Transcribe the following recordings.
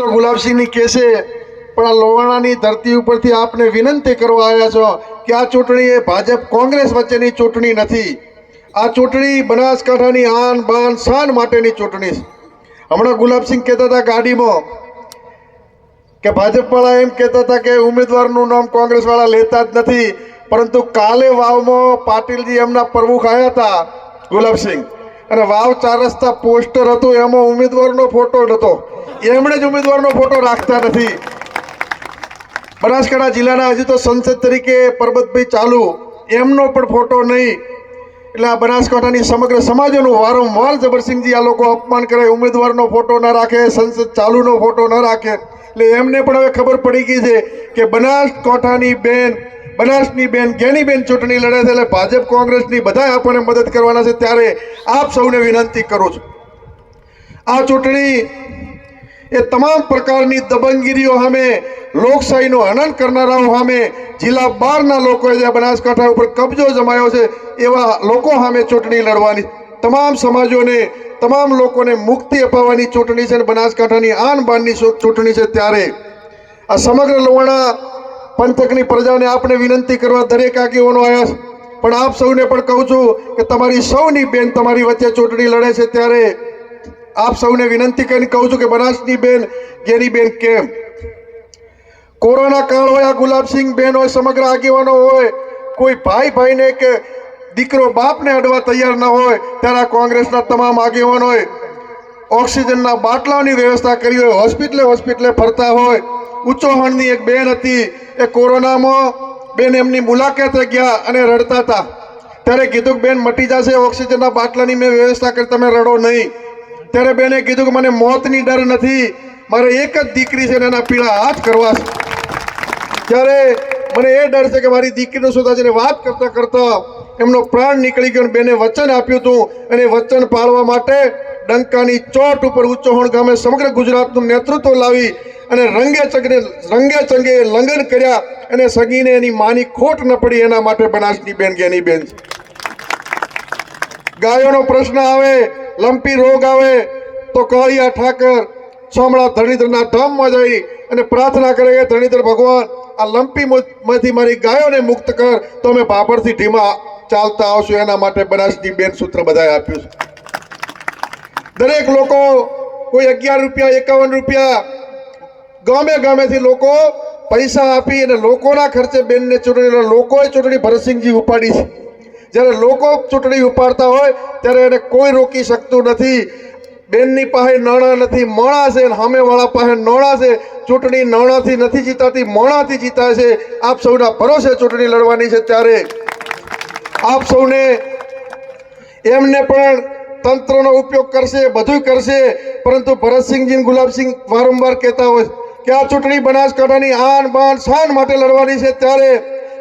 મિત્ર ગુલાબસિંહની કેસે, પણ આ લોહાણાની ધરતી ઉપરથી આપને વિનંતી કરવા આવ્યા છો કે આ ચૂંટણી એ ભાજપ કોંગ્રેસ વચ્ચેની ચૂંટણી નથી. આ ચૂંટણી બનાસકાંઠાની આન બાન શાન માટેની ચૂંટણી છે. હમણાં ગુલાબસિંહ કહેતા હતા ગાડીમાં કે ભાજપવાળા એમ કહેતા હતા કે ઉમેદવારનું નામ કોંગ્રેસવાળા લેતા જ નથી, પરંતુ કાલે વાવમાં પાટીલજી એમના પ્રમુખ આવ્યા હતા, ગુલાબસિંહ. અને વાવ ચાર રસ્તા પોસ્ટર હતું, એમાં ઉમેદવારનો ફોટો નહોતો એમણે જ ઉમેદવારનો ફોટો રાખતા નથી. બનાસકાંઠા જિલ્લાના હજી તો સંસદ તરીકે પરબતભાઈ ચાલુ, એમનો પણ ફોટો નહીં. એટલે આ બનાસકાંઠાની સમગ્ર સમાજનું વારંવાર જબરસિંહજી આ લોકો અપમાન કરે, ઉમેદવારનો ફોટો ન રાખે, સંસદ ચાલુનો ફોટો ન રાખે. એટલે એમને પણ હવે ખબર પડી ગઈ છે કે બનાસકાંઠાની બેન બનાસની બેન જ્ઞાનીબેન ચૂંટણી લડે છે એટલે ભાજપ કોંગ્રેસની બધા આપણને મદદ કરવાના છે ત્યારે આપ સૌને વિનંતી કરું છું. આ ચૂંટણી એ તમામ પ્રકારની દબંગગીરીઓ સામે, લોકશાહીનો હનન કરનારાઓ સામે, જિલ્લા બહારના લોકોએ જે બનાસકાંઠા ઉપર કબજો જમાયો છે એવા લોકો સામે ચૂંટણી લડવાની. તમામ સમાજોને, તમામ લોકોને મુક્તિ અપાવવાની ચૂંટણી છે અને બનાસકાંઠાની આન બાનની ચૂંટણી છે ત્યારે. આ સમગ્ર લોહાણા પંથકની પ્રજાને આપણે વિનંતી કરવા દરેક આગેવાનો આવ્યા છે. પણ આપ સૌને પણ કહું છું કે તમારી સૌની બેન તમારી વચ્ચે ચૂંટણી લડે છે ત્યારે આપ સૌને વિનંતી કરીને કહું છું કે બનાસની બેન, ગેરી બેન કેમ? કોરોના કાળ હોય, આ ગુલાબસિંહ બેન હોય, સમગ્ર આગેવાનો હોય, કોઈ ભાઈ ભાઈને કે દીકરો બાપને અડવા તૈયાર ન હોય, ત્યારે કોંગ્રેસના તમામ આગેવાનોએ ઓક્સિજનના બાટલાઓની વ્યવસ્થા કરી હોય, હોસ્પિટલે હોસ્પિટલે ફરતા હોય ઉચ્ચોહણની એક બેન હતી. એ કોરોનામાં બેન એમની મુલાકાતે ગયા અને રડતા હતા. ત્યારે કીધું કે, બેન, મટી જશે, ઓક્સિજનના બાટલાની મેં વ્યવસ્થા કરી, તમે રડો નહીં. ત્યારે બેને કીધું કે, મને મોતની ડર નથી. મારે એક જ દીકરી છે ને એના પીળા હાથ કરવા છે. ત્યારે મને એ ડર છે કે મારી દીકરીનો સુધા છે વાત કરતા કરતા એમનો પ્રાણ નીકળી ગયો અને બેને વચન આપ્યું હતું. અને વચન પાળવા માટે ડંકાની ચોટ ઉપર ઉચ્ચોહણ ગામે સમગ્ર ગુજરાતનું નેતૃત્વ લાવી અને રંગે ચંગે રંગે ચંગે લંગન કર્યા અને સગીને એની માની ખોટ ન પડી એના માટે બનાસની બેન એની બેન. ગાયોનો પ્રશ્ન આવે, લંપી રોગ આવે, તો કાળિયા ઠાકર સોમળા ધરણીધરના ધામમાં જઈ અને પ્રાર્થના કરે કે ધરણીધર ભગવાન, આ લંપી માંથી મારી ગાયોને મુક્ત કર, તો અમે પાપડથી ઢીમા ચાલતા આવશું એના માટે બનાસની બેન સૂત્ર બધાએ આપ્યું છે દરેક લોકો કોઈ અગિયાર રૂપિયા, એકાવન રૂપિયા ગામે ગામેથી લોકો પૈસા આપી અને લોકોના ખર્ચે બેનને ચૂંટણી લોકોએ ચૂંટણી ભરતસિંહજી ઉપાડી છે. જ્યારે લોકો ચૂંટણી ઉપાડતા હોય, ત્યારે એને કોઈ રોકી શકતું નથી. બેનની પાસે નાણાં નથી, મોણા છે સામેવાળા પાસે નોણા છે. ચૂંટણી નાણાંથી નથી જીતાતી, મોણાથી જીતા છે. આપ સૌના ભરોસે ચૂંટણી લડવાની છે ત્યારે. આપ સૌને એમને પણ તંત્રનો ઉપયોગ કરશે બધું કરશે. પરંતુ ભરતસિંહજી ગુલાબસિંહ વારંવાર કહેતા હોય કે આ ચૂંટણી બનાસકાંઠાની આન બાન શાન માટે લડવાની છે, ત્યારે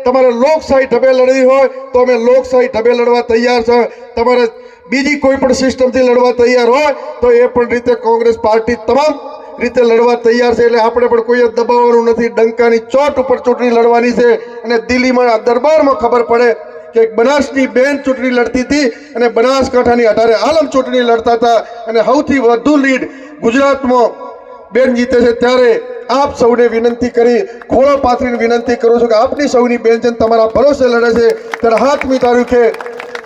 તમારે લોકશાહી ઢબે લડવી હોય તો અમે લોકશાહી ઢબે લડવા તૈયાર છે. તમારે બીજી કોઈ પણ સિસ્ટમથી લડવા તૈયાર હોય તો એ પણ રીતે કોંગ્રેસ પાર્ટી તમામ રીતે લડવા તૈયાર છે. એટલે આપણે પણ કોઈ દબાવવાનું નથી. ડંકાની ચોટ ઉપર ચૂંટણી લડવાની છે અને દિલ્હીમાં દરબારમાં ખબર પડે કે બનાસની બેન ચૂંટણી લડતી હતી અને બનાસકાંઠાની અઢારે આલમ ચૂંટણી લડતા હતા અને સૌથી વધુ લીડ ગુજરાતમાં બેન જીતે છે ત્યારે આપ સૌને વિનંતી કરી ખોળો પાથરીને વિનંતી કરું છું કે આપની સૌની બેન છે તમારા ભરોસે લડે છે, ત્યારે હાથમી તારીખે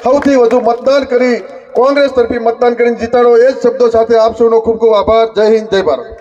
સૌથી વધુ મતદાન કરી, કોંગ્રેસ તરફી મતદાન કરીને જીતાડો. એ જ શબ્દો સાથે આપ સૌનો ખૂબ ખૂબ આભાર. જય હિન્દ, જય ભારત.